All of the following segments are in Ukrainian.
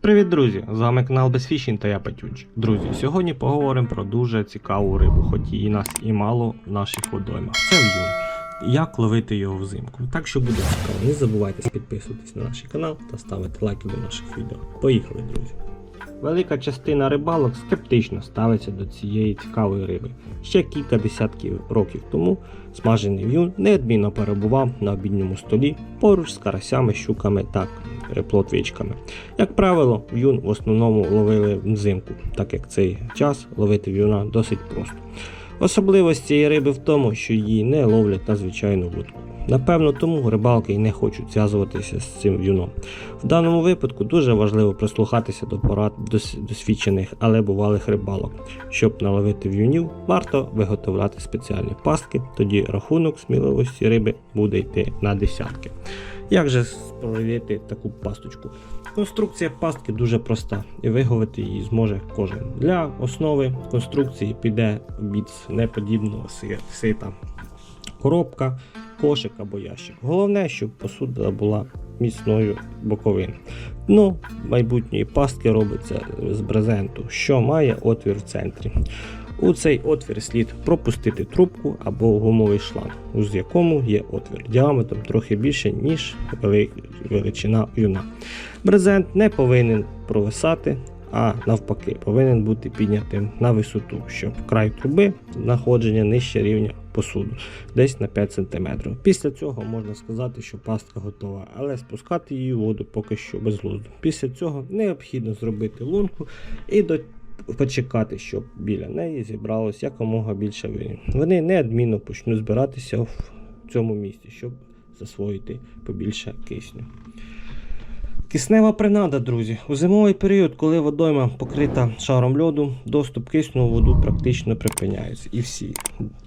Привіт, друзі! З вами канал Безфішін та я Петюч. Друзі, сьогодні поговоримо про дуже цікаву рибу, хоч і нас і мало в наших водоймах. Це в'юн. Як ловити його взимку. Так що буде цікаво. Не забувайте підписуватись на наш канал та ставити лайки до наших відео. Поїхали, друзі! Велика частина рибалок скептично ставиться до цієї цікавої риби. Ще кілька десятків років тому смажений в'юн неодмінно перебував на обідньому столі поруч з карасями, щуками та плотвичками. Як правило, в'юн в основному ловили взимку, так як цей час ловити в'юна досить просто. Особливість цієї риби в тому, що її не ловлять на звичайну вудку. Напевно, тому рибалки й не хочуть зв'язуватися з цим в'юном. В даному випадку дуже важливо прислухатися до порад досвідчених, але бувалих рибалок. Щоб наловити в'юнів, варто виготовляти спеціальні пастки, тоді рахунок сміливості риби буде йти на десятки. Як же провірити таку пасточку? Конструкція пастки дуже проста, і виговити її зможе кожен. Для основи конструкції піде від неподібного сита коробка, кошик або ящик. Головне, щоб посуда була міцною боковин. Дно майбутньої пастки робиться з брезенту, що має отвір в центрі. У цей отвір слід пропустити трубку або гумовий шланг, з якому є отвір діаметром трохи більше, ніж величина юна. Брезент не повинен провисати, а навпаки, повинен бути піднятим на висоту, щоб край труби знаходження нижче рівня посуду, десь на 5 см. Після цього можна сказати, що пастка готова, але спускати її у воду поки що безглуздо. Після цього необхідно зробити лунку і до почекати, щоб біля неї зібралось якомога більше винів. Вони неодмінно почнуть збиратися в цьому місці, щоб засвоїти побільше кисню. Киснева принада, друзі. У зимовий період, коли водойма покрита шаром льоду, доступ кисню у воду практично припиняється. І всі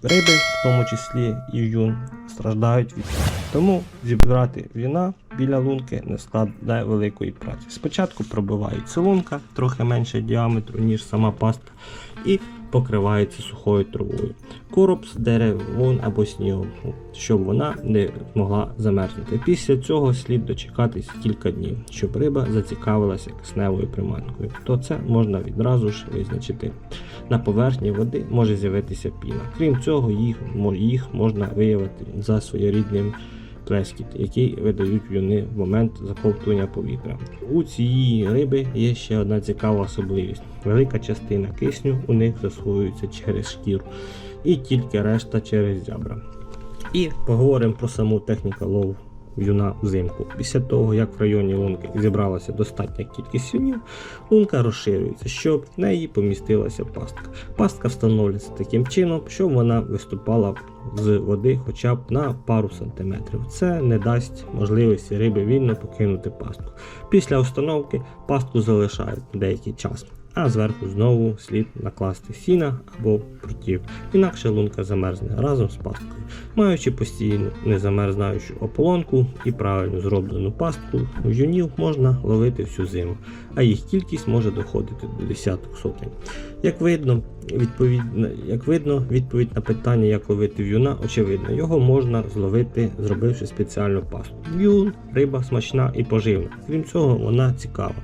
риби, в тому числі і юн, страждають від цього. Тому зібрати віна біля лунки не складає великої праці. Спочатку пробивається лунка трохи менше діаметру, ніж сама пастка, і покривається сухою травою. Короб з деревом або снігом, щоб вона не змогла замерзнути. Після цього слід дочекатись кілька днів, щоб риба зацікавилася кисневою приманкою. То це можна відразу ж визначити. На поверхні води може з'явитися піна. Крім цього, їх, їх можна виявити за своєрідним плескіт, який видають в'юни в момент заковтування повітря. У цієї риби є ще одна цікава особливість: велика частина кисню у них засвоюється через шкіру, і тільки решта через зябра. І поговоримо про саму техніку лову в'юна взимку. Після того, як в районі лунки зібралася достатня кількість юнів, лунка розширюється, щоб в неї помістилася пастка. Пастка встановлюється таким чином, щоб вона виступала з води хоча б на пару сантиметрів. Це не дасть можливості риби вільно покинути пастку. Після установки пастку залишають деякий час. А зверху знову слід накласти сіна або прутів, інакше лунка замерзне разом з пасткою. Маючи постійну незамерзаючу ополонку і правильно зроблену пастку, юнів можна ловити всю зиму, а їх кількість може доходити до десяток сотень. Як видно, відповідно, як видно, відповідь на питання, як ловити в'юна, очевидно, його можна зловити, зробивши спеціальну пасту. В'юн, риба смачна і поживна. Крім цього, вона цікава.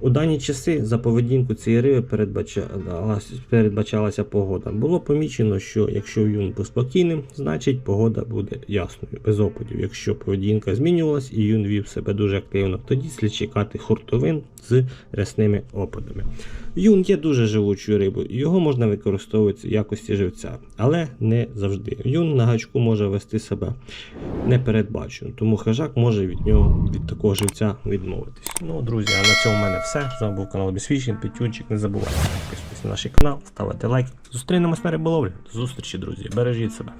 У дані часи за поведінку цієї риби передбачалася, передбачалася погода. Було помічено, що якщо юн був спокійним, значить погода буде ясною, без опадів. Якщо поведінка змінювалась і юн вів себе дуже активно, тоді слід чекати хуртовин з рясними опадами. Юн є дуже живучою рибою, його можна використовувати в якості живця, але не завжди. Юн на гачку може вести себе непередбачено, тому хижак може від нього від такого живця відмовитись. Ну, друзі, а на цьому в мене все. З вами був канал Безфішін, Петюнчик. Не забувайте підписуватися на наш канал, ставити лайки. Зустрінемось на риболовлі. До зустрічі, друзі. Бережіть себе.